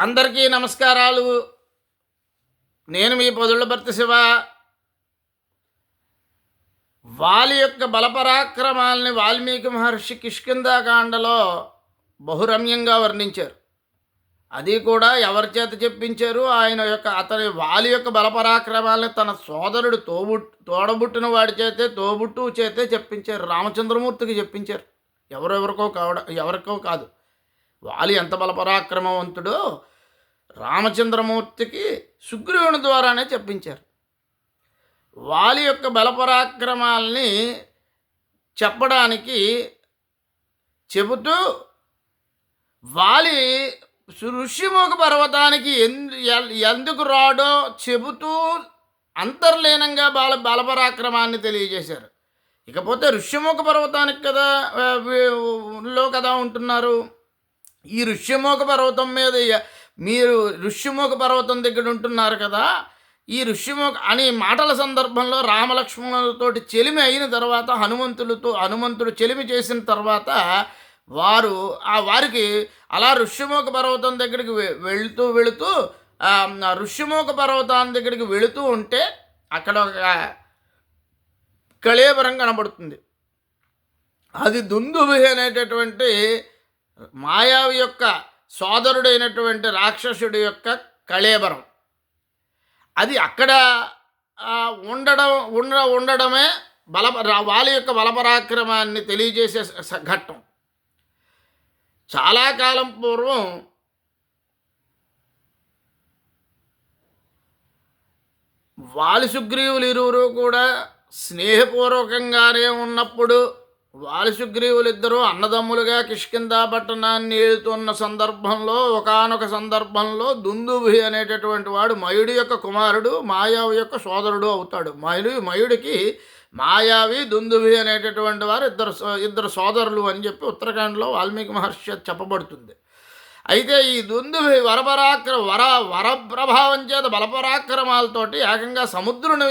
అందరికీ నమస్కారాలు. నేను మీ పొదుళ్ళ భర్త శివ. వాలి యొక్క బలపరాక్రమాల్ని వాల్మీకి మహర్షి కిష్కిందాకాండలో బహురమ్యంగా వర్ణించారు. అది కూడా ఎవరి చేత చెప్పించారు? ఆయన యొక్క అతని వాలి యొక్క బలపరాక్రమాల్ని తన సోదరుడు తోబుట్ తోడబుట్టిన వాడి చేతే తోబుట్టు చేతే చెప్పించారు. రామచంద్రమూర్తికి చెప్పించారు. ఎవరెవరికో కావడం ఎవరికో కాదు. వాలి ఎంత బలపరాక్రమవంతుడో రామచంద్రమూర్తికి సుగ్రీవుని ద్వారానే చెప్పించారు. వాలి యొక్క బలపరాక్రమాల్ని చెప్పడానికి చెబుతూ వాలి ఋషిముఖ పర్వతానికి ఎందు ఎందుకు రాడో చెబుతూ అంతర్లీనంగా బాల బలపరాక్రమాన్ని తెలియజేశారు. ఇకపోతే ఋష్యముఖ పర్వతానికి కదా లో కదా ఉంటున్నారు. ఈ ఋష్యముఖ పర్వతం మీద మీరు ఋష్యముఖ పర్వతం దగ్గర ఉంటున్నారు కదా ఈ ఋష్యముఖ అని మాటల సందర్భంలో రామలక్ష్మణులతోటి చెలిమి అయిన తర్వాత హనుమంతులతో హనుమంతుడు చెలిమి చేసిన తర్వాత వారు ఆ వారికి అలా ఋష్యముఖ పర్వతం దగ్గరికి వెళుతూ వెళుతూ ఋష్యముఖ పర్వతాన్ని దగ్గరికి వెళుతూ ఉంటే అక్కడ ఒక కళేబరం కనబడుతుంది. అది దుందుభి అనేటటువంటి మాయావి యొక్క సోదరుడైనటువంటి రాక్షసుడి యొక్క కళేబరం. అది అక్కడ ఉండడం ఉండ ఉండడమే బల వాళ్ళ యొక్క బలపరాక్రమాన్ని తెలియజేసే ఘట్టం. చాలా కాలం పూర్వం వాలి సుగ్రీవులు ఇరువురు కూడా స్నేహపూర్వకంగానే ఉన్నప్పుడు వాలిసుగ్రీవులిద్దరూ అన్నదమ్ములుగా కిష్కిందా పట్టణాన్ని ఏలుతున్న సందర్భంలో ఒకానొక సందర్భంలో దుందుభి అనేటటువంటి వాడు మయుడి యొక్క కుమారుడు మాయావి యొక్క సోదరుడు అవుతాడు. మయుడు మయుడికి మాయావి దుందుభి అనేటటువంటి వారు ఇద్దరు ఇద్దరు సోదరులు అని చెప్పి ఉత్తరాఖండ్లో వాల్మీకి మహర్షి చెప్పబడుతుంది. అయితే ఈ దుందుభి వరపరాక్ర వర వరప్రభావం చేత బలపరాక్రమాలతోటి ఏకంగా సముద్రుని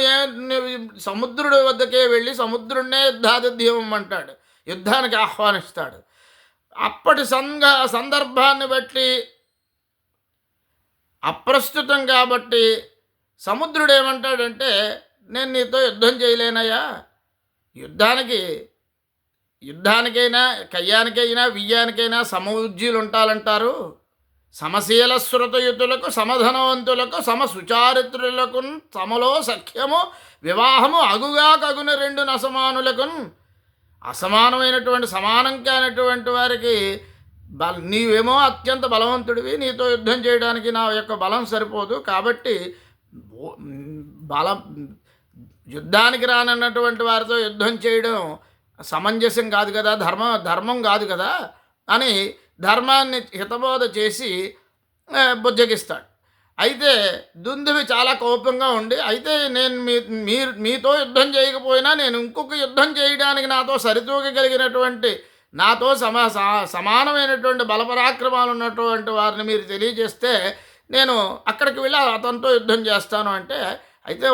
సముద్రుడి వద్దకే వెళ్ళి సముద్రుడినే యుద్ధాదిధ్యం అంటాడు. యుద్ధానికి ఆహ్వానిస్తాడు. అప్పటి సంఘ సందర్భాన్ని బట్టి అప్రస్తుతం కాబట్టి సముద్రుడు ఏమంటాడంటే నేను నీతో యుద్ధం చేయలేనయ్యా. యుద్ధానికి యుద్ధానికైనా కయ్యానికైనా వియ్యానికైనా సమవుజ్జీలు ఉంటాలంటారు సమశీల శృతయుతులకు సమధనవంతులకు సమ సుచారిత్రులకు సమలో సఖ్యము వివాహము అగుగా కగున రెండు నసమానులకు అసమానమైనటువంటి సమానం కానటువంటి వారికి బల నీవేమో అత్యంత బలవంతుడివి నీతో యుద్ధం చేయడానికి నా యొక్క బలం సరిపోదు. కాబట్టి బల యుద్ధానికి రానన్నటువంటి వారితో యుద్ధం చేయడం సమంజసం కాదు కదా ధర్మ ధర్మం కాదు కదా అని ధర్మాన్ని హితబోధ చేసి బుజ్జగిస్తాడు. అయితే దుందువి చాలా కోపంగా ఉండి అయితే నేను మీ మీరు మీతో యుద్ధం చేయకపోయినా నేను ఇంకొక యుద్ధం చేయడానికి నాతో సరితూగగలిగినటువంటి నాతో సమా సమానమైనటువంటి బలపరాక్రమాలు ఉన్నటువంటి వారిని మీరు తెలియజేస్తే నేను అక్కడికి వెళ్ళి అతనితో యుద్ధం చేస్తాను అంటే అయితే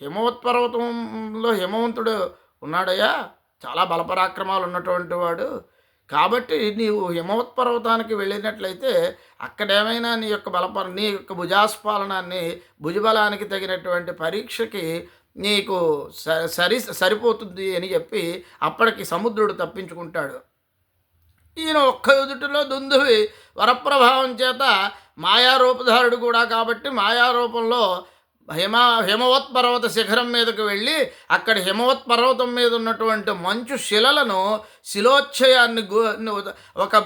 హిమవత్ పర్వతంలో హిమవంతుడు ఉన్నాడయ్యా? చాలా బలపరాక్రమాలు ఉన్నటువంటి వాడు. కాబట్టి నీవు హిమవత్ పర్వతానికి వెళ్ళినట్లయితే అక్కడేమైనా నీ యొక్క బలపర నీ యొక్క భుజాస్పాలనాన్ని భుజబలానికి తగినటువంటి పరీక్షకి నీకు స- సరి సరిపోతుంది అని చెప్పి అప్పటికి సముద్రుడు తప్పించుకుంటాడు. ఈయన ఒక్క ఎదుటిలో దుందువి వరప్రభావం చేత మాయారూపధారుడు కూడా కాబట్టి మాయారూపంలో హిమ హిమవత్ పర్వత శిఖరం మీదకు వెళ్ళి అక్కడ హిమవత్ పర్వతం మీద ఉన్నటువంటి మంచు శిలలను శిలోచ్ఛయాన్ని గు ఒక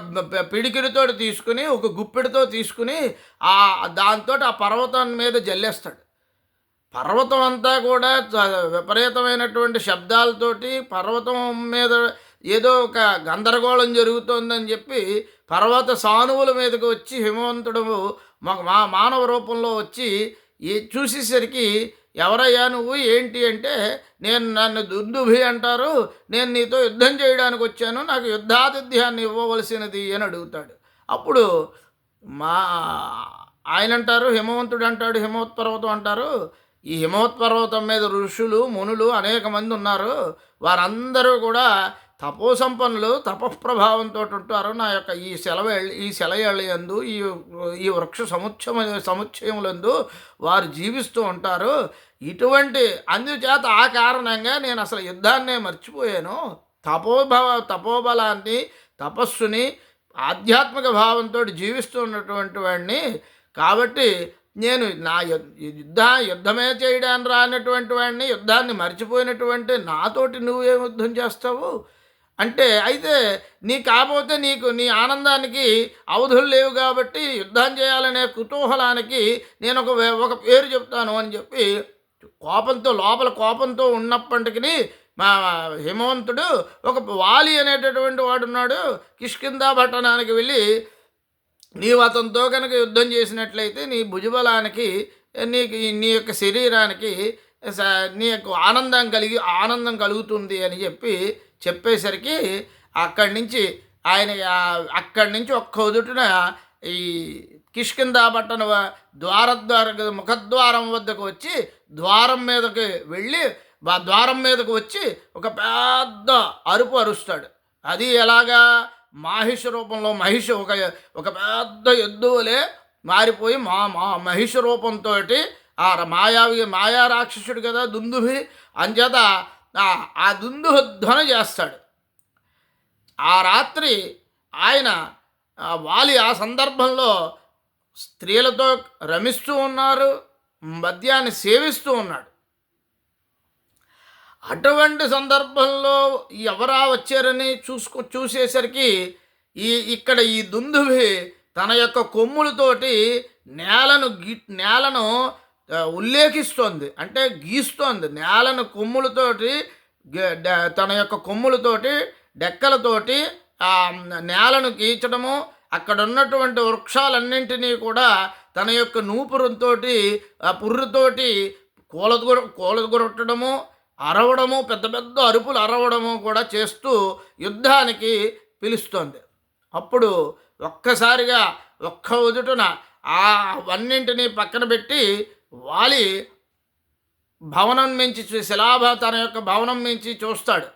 పిడికిడితో తీసుకుని ఒక గుప్పిడితో తీసుకుని ఆ దాంతో ఆ పర్వతం మీద జల్లేస్తాడు. పర్వతం అంతా కూడా విపరీతమైనటువంటి శబ్దాలతోటి పర్వతం మీద ఏదో ఒక గందరగోళం జరుగుతోందని చెప్పి పర్వత సానువుల మీదకి వచ్చి హిమవంతుడు మా మానవ రూపంలో వచ్చి ఈ చూసేసరికి ఎవరయ్యా నువ్వు? ఏంటి? అంటే నేను నన్ను దుర్దుభి అంటారు. నేను నీతో యుద్ధం చేయడానికి వచ్చాను. నాకు యుద్ధాతిథ్యాన్ని ఇవ్వవలసినది అని అడుగుతాడు. అప్పుడు మా ఆయన అంటారు హిమవంతుడు అంటాడు హిమవత్పర్వతం అంటారు. ఈ హిమవత్పర్వతం మీద ఋషులు మునులు అనేక మంది ఉన్నారు. వారందరూ కూడా తపోసంపన్నులు తపఃప్రభావంతో ఉంటారు నా యొక్క ఈ సెలవు ఈ సెలయేళ్ళ యందు ఈ ఈ వృక్ష సముచ్చమ సముచ్చయములందు వారు జీవిస్తూ ఉంటారు. ఇటువంటి అందుచేత ఆ కారణంగా నేను అసలు యుద్ధాన్నే మర్చిపోయాను. తపోభవ తపోబలాన్ని తపస్సుని ఆధ్యాత్మిక భావంతో జీవిస్తూ ఉన్నటువంటి వాడిని కాబట్టి నేను నా యుద్ధ యుద్ధమే చేయడానికి రానటువంటి వాడిని యుద్ధాన్ని మర్చిపోయినటువంటి నాతోటి నువ్వేం యుద్ధం చేస్తావు? అంటే అయితే నీ కాకపోతే నీకు నీ ఆనందానికి అవధులు లేవు కాబట్టి యుద్ధం చేయాలనే కుతూహలానికి నేను ఒక వే- ఒక పేరు చెప్తాను అని చెప్పి కోపంతో లోపల కోపంతో ఉన్నప్పటికీ మా హిమవంతుడు ఒక వాలి అనేటటువంటి వాడున్నాడు కిష్కిందా పట్టణానికి వెళ్ళి నీవు అతనితో కనుక యుద్ధం చేసినట్లయితే నీ భుజబలానికి నీకు నీ యొక్క శరీరానికి నీ యొక్క ఆనందం కలిగి ఆనందం కలుగుతుంది అని చెప్పి చెప్పేసరికి అక్కడి నుంచి ఆయన అక్కడి నుంచి ఒక్క ఉదుటిన ఈ కిష్కిందా పట్టణ ద్వారద్వార ముఖద్వారం వద్దకు వచ్చి ద్వారం మీదకి వెళ్ళి ద్వారం మీదకు వచ్చి ఒక పెద్ద అరుపు అరుస్తాడు. అది ఎలాగా? మహిష రూపంలో మహిష ఒక ఒక పెద్ద ఎద్దువలే మారిపోయి మా మా మహిష రూపంతో ఆ మాయావి మాయా రాక్షసుడు కదా దుందుభి అంచేత ఆ- ఆ ధ్వని చేస్తాడు. ఆ రాత్రి ఆయన వాలి ఆ సందర్భంలో స్త్రీలతో రమిస్తూ ఉన్నారు మద్యాన్ని సేవిస్తూ ఉన్నాడు. అటువంటి సందర్భంలో ఎవరా వచ్చారని చూసుకో చూసేసరికి ఈ ఇక్కడ ఈ దుందుభి తన యొక్క కొమ్ములతోటి నేలను గి నేలను ఉల్లేఖిస్తోంది. అంటే గీస్తోంది. నేలను కొమ్ములతోటి తన యొక్క కొమ్ములతోటి డెక్కలతోటి ఆ నేలను గీచడము అక్కడ ఉన్నటువంటి వృక్షాలన్నింటినీ కూడా తన యొక్క నూపురంతో ఆ పుర్రుతోటి కూలగొర కూలగొరట్టడము అరవడము పెద్ద పెద్ద అరుపులు అరవడము కూడా చేస్తూ యుద్ధానికి పిలుస్తోంది. అప్పుడు ఒక్కసారిగా ఒక్క ఉదుటున ఆ అన్నింటినీ పక్కన పెట్టి వాలి భవనం మించి చూ- శిలాభ తన యొక్క భవనం మించి చూస్తాడు.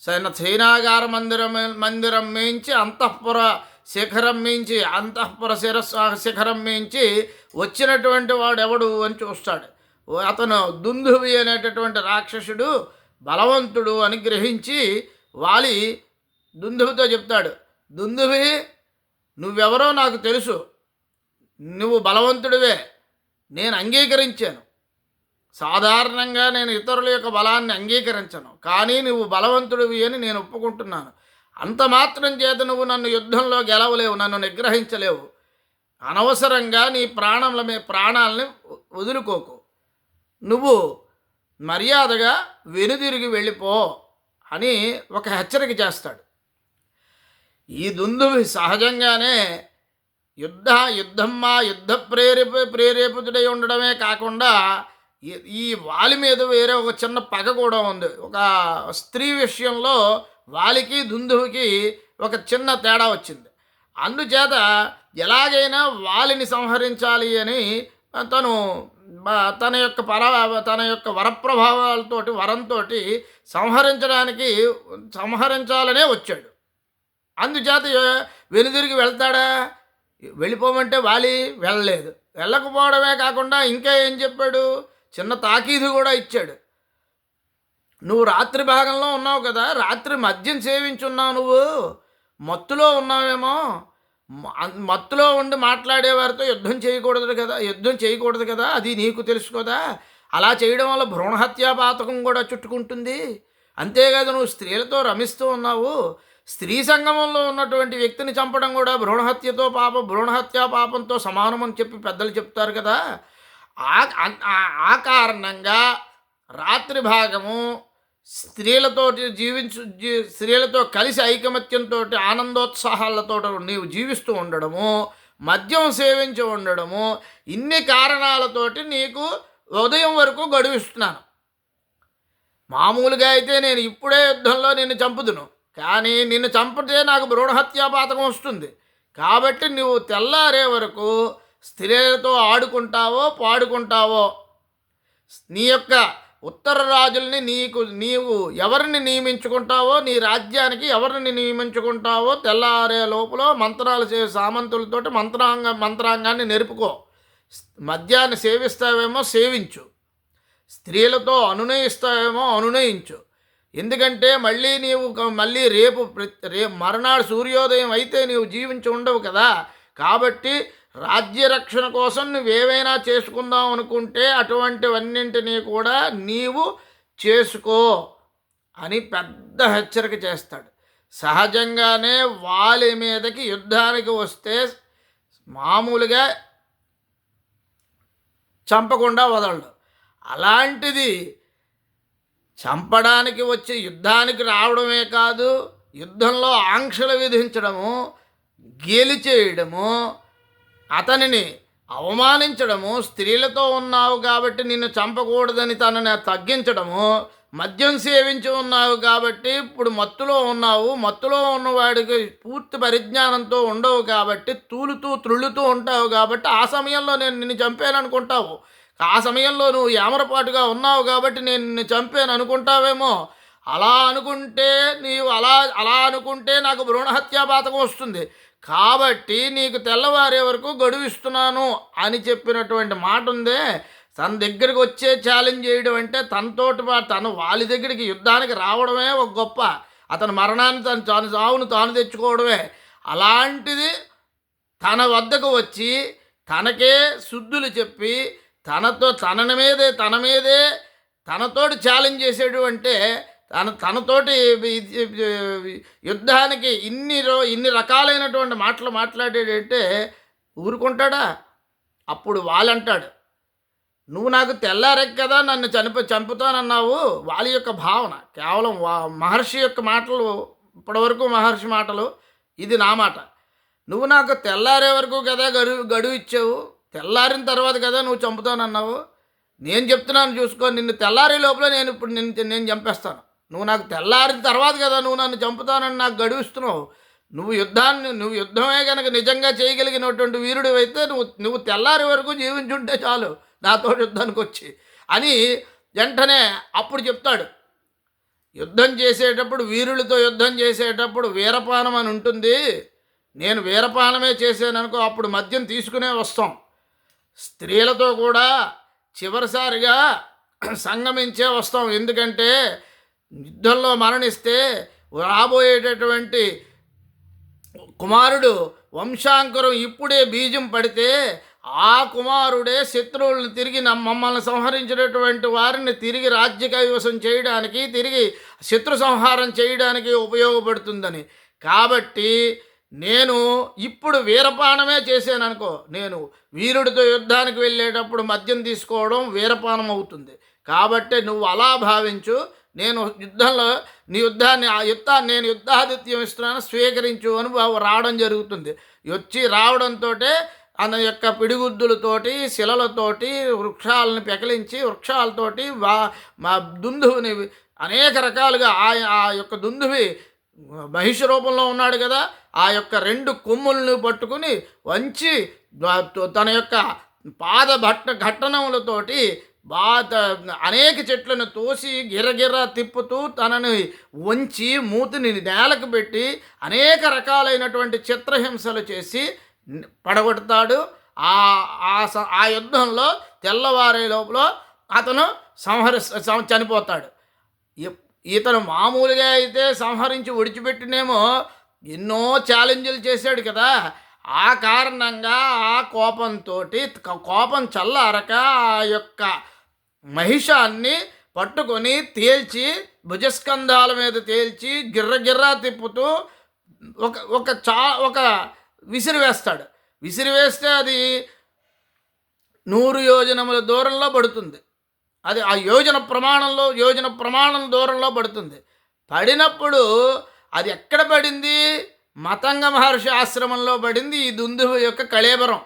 సైన సేనాగార మందిరం మందిరం మించి అంతఃపుర శిఖరం మించి అంతఃపుర శిరస్ శిఖరం మించి వచ్చినటువంటి వాడు ఎవడు అని చూస్తాడు. అతను దుందువి అనేటటువంటి రాక్షసుడు బలవంతుడు అని గ్రహించి వాలి దుందువితో చెప్తాడు దుందువి నువ్వెవరో నాకు తెలుసు. నువ్వు బలవంతుడివే. నేను అంగీకరించాను. సాధారణంగా నేను ఇతరుల యొక్క బలాన్ని అంగీకరించను. కానీ నువ్వు బలవంతుడివి అని నేను ఒప్పుకుంటున్నాను. అంత మాత్రం చేత నువ్వు నన్ను యుద్ధంలో గెలవలేవు నన్ను నిగ్రహించలేవు. అనవసరంగా నీ ప్రాణంల మీ ప్రాణాలని వదులుకోకు. నువ్వు మర్యాదగా వెనుదిరిగి వెళ్ళిపో అని ఒక హెచ్చరిక చేస్తాడు. ఈ దుందువి సహజంగానే యుద్ధ యుద్ధమ్మా యుద్ధ ప్రేరేప ప్రేరేపితుడై ఉండడమే కాకుండా ఈ- వాలి మీద వేరే ఒక చిన్న పగ కూడా ఉంది. ఒక స్త్రీ విషయంలో వాలికి దుందువుకి ఒక చిన్న తేడా వచ్చింది. అందుచేత ఎలాగైనా వాలిని సంహరించాలి అని తను తన యొక్క పర తన యొక్క వరప్రభావాలతోటి వరంతో సంహరించడానికి సంహరించాలనే వచ్చాడు. అందుచేత వెనుదిరిగి వెళ్తాడా? వెళ్ళిపోమంటే వాలి వెళ్ళలేదు. వెళ్ళకపోవడమే కాకుండా ఇంకా ఏం చెప్పాడు? చిన్న తాకీదు కూడా ఇచ్చాడు. నువ్వు రాత్రి భాగంలో ఉన్నావు కదా రాత్రి మద్యం సేవించున్నావు నువ్వు. మత్తులో ఉన్నావేమో? మత్తులో ఉండి మాట్లాడేవారితో యుద్ధం చేయకూడదు కదా యుద్ధం చేయకూడదు కదా అది నీకు తెలుసు కదా. అలా చేయడం వల్ల భ్రూణహత్యా పాతకం కూడా చుట్టుకుంటుంది. అంతేకాదు నువ్వు స్త్రీలతో రమిస్తూ ఉన్నావు. స్త్రీ సంగమంలో ఉన్నటువంటి వ్యక్తిని చంపడం కూడా భ్రూణహత్యతో పాప భ్రూణహత్యా పాపంతో సమానం అని చెప్పి పెద్దలు చెప్తారు కదా. ఆ ఆ- కారణంగా రాత్రి భాగము స్త్రీలతో జీవించు జీ- స్త్రీలతో కలిసి ఐకమత్యంతో ఆనందోత్సాహాలతో నీవు జీవిస్తూ ఉండడము మద్యం సేవించి ఉండడము ఇన్ని కారణాలతోటి నీకు ఉదయం వరకు గడువిస్తున్నాను. మామూలుగా అయితే నేను ఇప్పుడే యుద్ధంలో నిన్ను చంపుదును. కానీ నిన్ను చంపితే నాకు భ్రూణహత్యాపాతకం వస్తుంది. కాబట్టి నువ్వు తెల్లారే వరకు స్త్రీలతో ఆడుకుంటావో పాడుకుంటావో. నీ యొక్క ఉత్తర రాజుల్ని నీకు నీవు ఎవరిని నియమించుకుంటావో నీ రాజ్యానికి ఎవరిని నియమించుకుంటావో తెల్లారే లోపల మంత్రాలు చేసే సామంతులతోటి మంత్రాంగ మంత్రాంగాన్ని నెరుపుకో. మద్యాన్ని సేవిస్తావేమో సేవించు. స్త్రీలతో అనునయిస్తావేమో అనునయించు. ఎందుకంటే మళ్ళీ నీవు మళ్ళీ రేపు ప్రతి- రేపు మరునాడు సూర్యోదయం అయితే నీవు జీవించి ఉండవు కదా. కాబట్టి రాజ్య రక్షణ కోసం నువ్వేవైనా చేసుకుందాం అనుకుంటే అటువంటివన్నింటినీ కూడా నీవు చేసుకో అని పెద్ద హెచ్చరిక చేస్తాడు. సహజంగానే వాలి మీదకి యుద్ధానికి వస్తే మామూలుగా చంపకుండా వదలడు. అలాంటిది చంపడానికి వచ్చి యుద్ధానికి రావడమే కాదు యుద్ధంలో ఆంక్షలు విధించడము గేలి చేయడము అతనిని అవమానించడము స్త్రీలతో ఉన్నావు కాబట్టి నిన్ను చంపకూడదని తనని తగ్గించడము మద్యం సేవించి ఉన్నావు కాబట్టి ఇప్పుడు మత్తులో ఉన్నావు మత్తులో ఉన్నవాడికి పూర్తి పరిజ్ఞానంతో ఉండవు కాబట్టి తూలుతూ త్రుళ్ళుతూ ఉంటావు కాబట్టి ఆ సమయంలో నేను నిన్ను చంపాననుకుంటావు ఆ సమయంలో నువ్వు ఏమరపాటుగా ఉన్నావు కాబట్టి నేను నిన్ను చంపాను అనుకుంటావేమో? అలా అనుకుంటే నీవు అలా అలా అనుకుంటే నాకు భ్రూణహత్యాపాతకం వస్తుంది. కాబట్టి నీకు తెల్లవారే వరకు గడువు ఇస్తున్నాను అని చెప్పినటువంటి మాట ఉందే. తన దగ్గరికి వచ్చే ఛాలెంజ్ చేయడం అంటే తనతోటి తను వాళ్ళ దగ్గరికి యుద్ధానికి రావడమే ఒక గొప్ప. అతని మరణాన్ని తను తాను చావును తాను తెచ్చుకోవడమే. అలాంటిది తన వద్దకు వచ్చి తనకే శుద్ధులు చెప్పి తనతో తనని మీదే తన మీదే తనతోటి ఛాలెంజ్ చేసేడు అంటే తన తనతోటి యుద్ధానికి ఇన్ని రో ఇన్ని రకాలైనటువంటి మాటలు మాట్లాడాడంటే ఊరుకుంటాడా? అప్పుడు వాళ్ళంటాడు నువ్వు నాకు తెల్లారెక్ కదా నన్ను చనిపో చంపుతానన్నావు? వాళ్ళ యొక్క భావన కేవలం వా- మహర్షి యొక్క మాటలు ఇప్పటివరకు మహర్షి మాటలు ఇది నా మాట. నువ్వు నాకు తెల్లారే వరకు కదా గడువు గడువు ఇచ్చావు? తెల్లారిన తర్వాత కదా నువ్వు చంపుతానన్నావు? నేను చెప్తున్నాను చూసుకో నిన్ను తెల్లారే లోపల నేను ఇప్పుడు నిన్ను నేను చంపేస్తాను. నువ్వు నాకు తెల్లారిన తర్వాత కదా నువ్వు నన్ను చంపుతానని నాకు గడువిస్తున్నావు. నువ్వు యుద్ధాన్ని నువ్వు యుద్ధమే కనుక నిజంగా చేయగలిగినటువంటి వీరుడు అయితే నువ్వు నువ్వు తెల్లారి వరకు జీవించుంటే చాలు నాతో యుద్ధానికి వచ్చి అని వెంటనే అప్పుడు చెప్తాడు. యుద్ధం చేసేటప్పుడు వీరులతో యుద్ధం చేసేటప్పుడు వీరపానం అని ఉంటుంది. నేను వీరపానమే చేశాననుకో అప్పుడు మద్యం తీసుకునే వస్తాం. స్త్రీలతో కూడా చివరిసారిగా సంగమించే వస్తాం. ఎందుకంటే యుద్ధంలో మరణిస్తే రాబోయేటటువంటి కుమారుడు వంశాంకురం ఇప్పుడే బీజం పడితే ఆ కుమారుడే శత్రువులను తిరిగి మమ్మల్ని సంహరించినటువంటి వారిని తిరిగి రాజ్య కైవసం చేయడానికి తిరిగి శత్రు సంహారం చేయడానికి ఉపయోగపడుతుందని. కాబట్టి నేను ఇప్పుడు వీరపానమే చేశాను అనుకో నేను వీరుడితో యుద్ధానికి వెళ్ళేటప్పుడు మద్యం తీసుకోవడం వీరపానం అవుతుంది. కాబట్టి నువ్వు అలా భావించు నేను యుద్ధంలో నీ యుద్ధాన్ని ఆ యుద్ధాన్ని నేను యుద్ధాదిత్యం ఇస్తున్నాను స్వీకరించు అని రావడం జరుగుతుంది. వచ్చి రావడంతో అన్న యొక్క పిడిగుద్దులతోటి శిలలతోటి వృక్షాలను పెకలించి వృక్షాలతోటి వా మా దుందువుని అనేక రకాలుగా ఆ యొక్క దుందువి మహిష రూపంలో ఉన్నాడు కదా ఆ యొక్క రెండు కొమ్ములను పట్టుకుని వంచి తన యొక్క పాద భట్ట ఘట్టనములతోటి బా అనేక చెట్లను తోసి గిరగిర తిప్పుతూ తనని వంచి మూతిని నేలకు పెట్టి అనేక రకాలైనటువంటి చిత్రహింసలు చేసి పడగొడతాడు. ఆ ఆ యుద్ధంలో తెల్లవారే లోపల అతను సంహరి చనిపోతాడు. ఇతను మామూలుగా అయితే సంహరించి విడిచిపెట్టినేమో ఎన్నో ఛాలెంజ్లు చేశాడు కదా. ఆ కారణంగా ఆ కోపంతో కోపం చల్లారక ఆ యొక్క మహిషాన్ని పట్టుకొని తేల్చి భుజస్కంధాల మీద తేల్చి గిర్రగిర్రా తిప్పుతూ ఒక ఒక చా ఒక విసిరి వేస్తాడు. విసిరి వేస్తే అది నూరు యోజనముల దూరంలో పడుతుంది. అది ఆ యోజన ప్రమాణంలో యోజన ప్రమాణం దూరంలో పడుతుంది. పడినప్పుడు అది ఎక్కడ పడింది? మతంగ మహర్షి ఆశ్రమంలో పడింది ఈ దుందుభ యొక్క కళేబరం.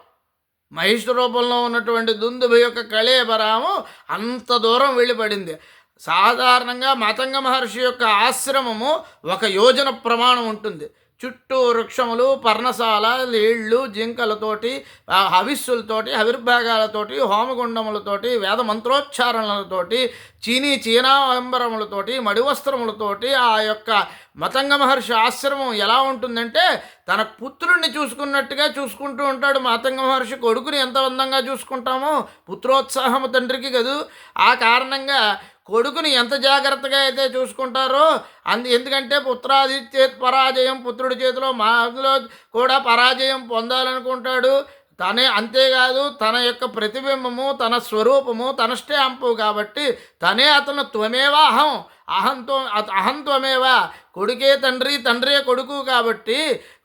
మహిష రూపంలో ఉన్నటువంటి దుందుభ యొక్క కళేబరము అంత దూరం వెళ్ళి పడింది. సాధారణంగా మతంగ మహర్షి యొక్క ఆశ్రమము ఒక యోజన ప్రమాణం ఉంటుంది. చుట్టూ వృక్షములు పర్ణశాల నీళ్ళు జింకలతోటి హవిస్సులతోటి హవిర్భాగాలతోటి హోమగుండములతోటి వేద మంత్రోచ్చారణలతోటి చీనీ చీనాంబరములతోటి మడివస్త్రములతోటి ఆ యొక్క మతంగ మహర్షి ఆశ్రమం ఎలా ఉంటుందంటే తన పుత్రుణ్ణి చూసుకున్నట్టుగా చూసుకుంటూ ఉంటాడు మతంగ మహర్షి. కొడుకుని ఎంత అందంగా చూసుకుంటామో పుత్రోత్సాహము తండ్రికి కదూ. ఆ కారణంగా కొడుకుని ఎంత జాగ్రత్తగా అయితే చూసుకుంటారో అందు ఎందుకంటే పుత్రాది చేతి పరాజయం పుత్రుడి చేతిలో మాలో కూడా పరాజయం పొందాలనుకుంటాడు. తనే అంతేకాదు తన యొక్క ప్రతిబింబము తన స్వరూపము తన స్టాంపు కాబట్టి తనే అతను త్వమేవా అహం అహంతో అహంత్వమేవా కొడుకే తండ్రి తండ్రే కొడుకు కాబట్టి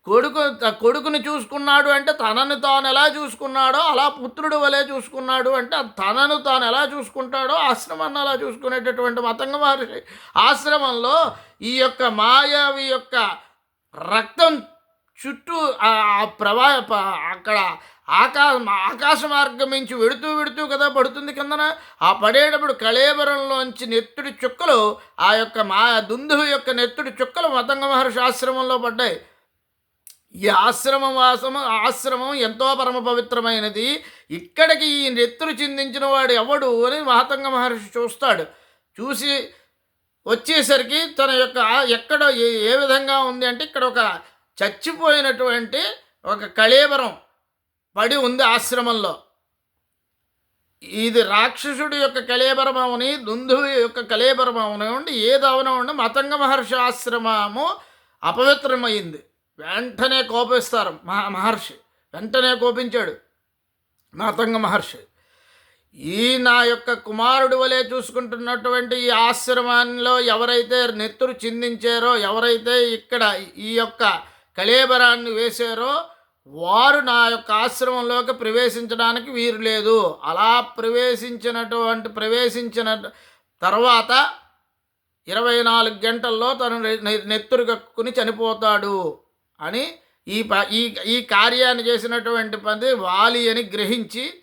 కొడుకు త- కొడుకుని చూసుకున్నాడు అంటే తనను తాను ఎలా చూసుకున్నాడో అలా పుత్రుడు వలె చూసుకున్నాడు అంటే తనను తాను ఎలా చూసుకుంటాడో ఆశ్రమాన్ని అలా చూసుకునేటటువంటి మతంగ మహర్షి ఆశ్రమంలో ఈ యొక్క మాయావి యొక్క రక్తం చుట్టూ ఆ ప్రవా అక్కడ ఆకా ఆకాశ మార్గం నుంచి వెడుతూ వెడుతూ కదా పడుతుంది కిందన. ఆ పడేటప్పుడు కళేబరంలోంచి నెత్తుడి చుక్కలు ఆ యొక్క మా దుందువు యొక్క నెత్తుడి చుక్కలు మతంగ మహర్షి ఆశ్రమంలో పడ్డాయి. ఈ ఆశ్రమం వాసము ఆశ్రమం ఎంతో పరమ పవిత్రమైనది. ఇక్కడికి ఈ నెత్తులు చిందించిన వాడు ఎవడు అని మహతంగ మహర్షి చూస్తాడు. చూసి వచ్చేసరికి తన యొక్క ఎక్కడ ఏ ఏ విధంగా ఉంది అంటే ఇక్కడ ఒక చచ్చిపోయినటువంటి ఒక కళేబరం పడి ఉంది ఆశ్రమంలో. ఇది రాక్షసుడి యొక్క కళేబరమవని దుందువి యొక్క కళేబరమవని ఉండి ఏదవన ఉండి మతంగ మహర్షి ఆశ్రమము అపవిత్రమైంది. వెంటనే కోపిస్తారు మహా మహర్షి. వెంటనే కోపించాడు మతంగ మహర్షి. ఈ నా యొక్క కుమారుడు వలె చూసుకుంటున్నటువంటి ఈ ఆశ్రమంలో ఎవరైతే నెత్తురు చిందించారో ఎవరైతే ఇక్కడ ఈ యొక్క కళేబరాన్ని వేశారో వారు నా యొక్క ఆశ్రమంలోకి ప్రవేశించడానికి వీరు లేదు. అలా ప్రవేశించినటువంటి ప్రవేశించిన తర్వాత ఇరవై నాలుగు గంటల్లో తను నెత్తురు కక్కుని చనిపోతాడు అని ఈ ప ఈ ఈ కార్యాన్ని చేసినటువంటి పని వాలి అని గ్రహించి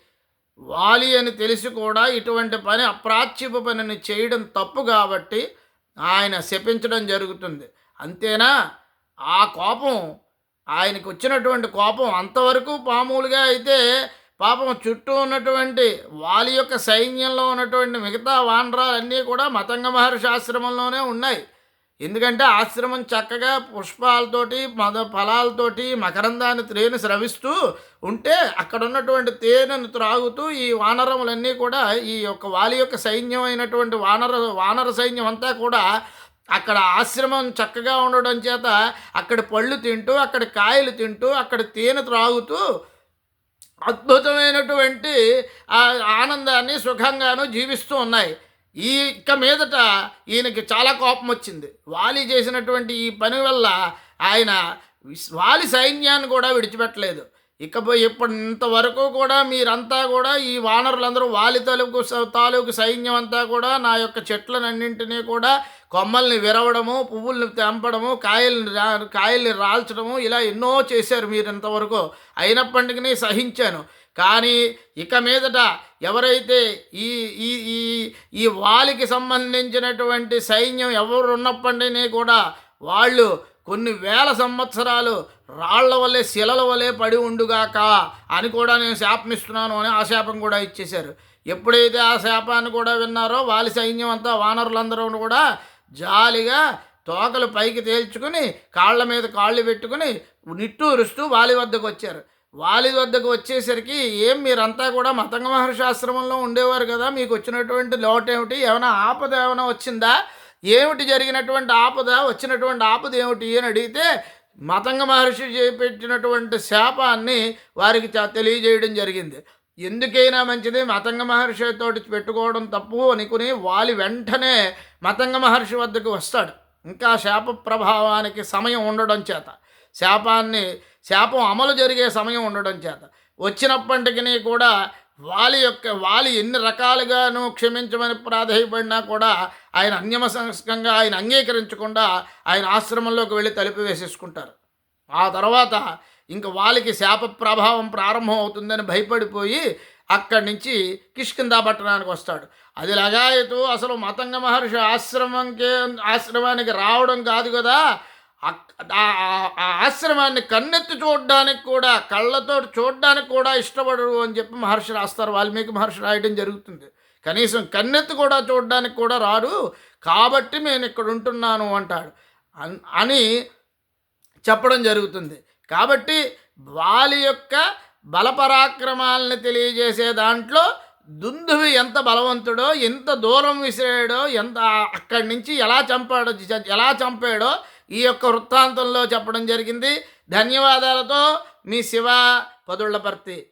వాలి అని తెలిసి కూడా ఇటువంటి పని అప్రాచ్యపు పనిని చేయడం తప్పు కాబట్టి ఆయన శపించడం జరుగుతుంది. అంతేనా? ఆ కోపం ఆయనకు వచ్చినటువంటి కోపం అంతవరకు మామూలుగా అయితే పాపం చుట్టూ ఉన్నటువంటి వాలి యొక్క సైన్యంలో ఉన్నటువంటి మిగతా వానరాలన్నీ కూడా మతంగ మహర్షి ఆశ్రమంలోనే ఉన్నాయి. ఎందుకంటే ఆశ్రమం చక్కగా పుష్పాలతోటి మద ఫలాలతోటి మకరందాన్ని తేనె స్రవిస్తూ ఉంటే అక్కడ ఉన్నటువంటి తేనెను త్రాగుతూ ఈ వానరములన్నీ కూడా ఈ యొక్క వాలి యొక్క సైన్యం అయినటువంటి వానర వానర సైన్యం అంతా కూడా అక్కడ ఆశ్రమం చక్కగా ఉండడం చేత అక్కడ పళ్ళు తింటూ అక్కడ కాయలు తింటూ అక్కడ తేనె త్రాగుతూ అద్భుతమైనటువంటి ఆనందాన్ని సుఖంగాను జీవిస్తూ ఉన్నాయి. ఈ ఇక మీదట ఈయనకి చాలా కోపం వచ్చింది. వాలి చేసినటువంటి ఈ పని వల్ల ఆయన వాలి సైన్యాన్ని కూడా విడిచిపెట్టలేదు. ఇకపోయి ఇప్పుడు ఇంతవరకు కూడా మీరంతా కూడా ఈ వానరులందరూ వాలి తాలూకు తాలూకు సైన్యం అంతా కూడా నా యొక్క చెట్లనన్నింటినీ కూడా కొమ్మల్ని విరవడము పువ్వుల్ని తెంపడము కాయల్ని రా కాయల్ని రాల్చడము ఇలా ఎన్నో చేశారు మీరు ఇంతవరకు. అయినప్పటికీ సహించాను. కానీ ఇక మీదట ఎవరైతే ఈ ఈ ఈ ఈ వాలికి సంబంధించినటువంటి సైన్యం ఎవరు ఉన్నప్పటినీ కూడా వాళ్ళు కొన్ని వేల సంవత్సరాలు రాళ్ళ వల్లే శిలల వల్లే పడి ఉండుగాక అని కూడా నేను శాపమిస్తున్నాను అని ఆ శాపం కూడా ఇచ్చేశారు. ఎప్పుడైతే ఆ శాపాన్ని కూడా విన్నారో వాలి సైన్యం అంతా వానరులందరూ కూడా జాలిగా తోకలు పైకి తేల్చుకుని కాళ్ళ మీద కాళ్ళు పెట్టుకుని నిట్టూరుస్తూ వాలి వద్దకు వచ్చారు. వాలి వద్దకు వచ్చేసరికి ఏం మీరంతా కూడా మతంగ మహర్షి ఆశ్రమంలో ఉండేవారు కదా మీకు వచ్చినటువంటి లోటు ఏమిటి? ఏమైనా ఆపద ఏమైనా వచ్చిందా? ఏమిటి జరిగినటువంటి ఆపద? వచ్చినటువంటి ఆపద ఏమిటి అని అడిగితే మతంగ మహర్షి చేపెట్టినటువంటి శాపాన్ని వారికి తెలియజేయడం జరిగింది. ఎందుకైనా మంచిది మతంగ మహర్షితో పెట్టుకోవడం తప్పు అనుకుని వాలి వెంటనే మతంగ మహర్షి వద్దకు వస్తాడు. ఇంకా శాప ప్రభావానికి సమయం ఉండడం చేత శాపాన్ని శాపం అమలు జరిగే సమయం ఉండడం చేత. వచ్చినప్పటికీ కూడా వాలి యొక్క వాలి ఎన్ని రకాలుగాను క్షమించమని ప్రాధేయపడినా కూడా ఆయన అన్యమసంస్కంగా ఆయన అంగీకరించకుండా ఆయన ఆశ్రమంలోకి వెళ్ళి తలుపు వేసేసుకుంటారు. ఆ తర్వాత ఇంక వాళ్ళకి శాప ప్రభావం ప్రారంభం అవుతుందని భయపడిపోయి అక్కడి నుంచి కిష్కిందా పట్టణానికి వస్తాడు. అది లగాయతు అసలు మతంగ మహర్షి ఆశ్రమంకే ఆశ్రమానికి రావడం కాదు కదా. ఆ- ఆశ్రమాన్ని కన్నెత్తి చూడడానికి కూడా కళ్ళతో చూడడానికి కూడా ఇష్టపడరు అని చెప్పి మహర్షి రాస్తారు. వాల్మీకి మహర్షి రాయడం జరుగుతుంది. కనీసం కన్నెత్తి కూడా చూడడానికి కూడా రాడు కాబట్టి నేను ఇక్కడ ఉంటున్నాను అంటాడు. అన్- అని చెప్పడం జరుగుతుంది. కాబట్టి వాలి యొక్క బలపరాక్రమాలను తెలియజేసే దాంట్లో దుందువి ఎంత బలవంతుడో ఎంత దూరం విసిరాడో ఎంత అక్కడి నుంచి ఎలా చంపాడో ఎలా చంపాడో ఈ యొక్క వృత్తాంతంలో చెప్పడం జరిగింది. ధన్యవాదాలతో మీ శివ పదుళ్ళపర్తి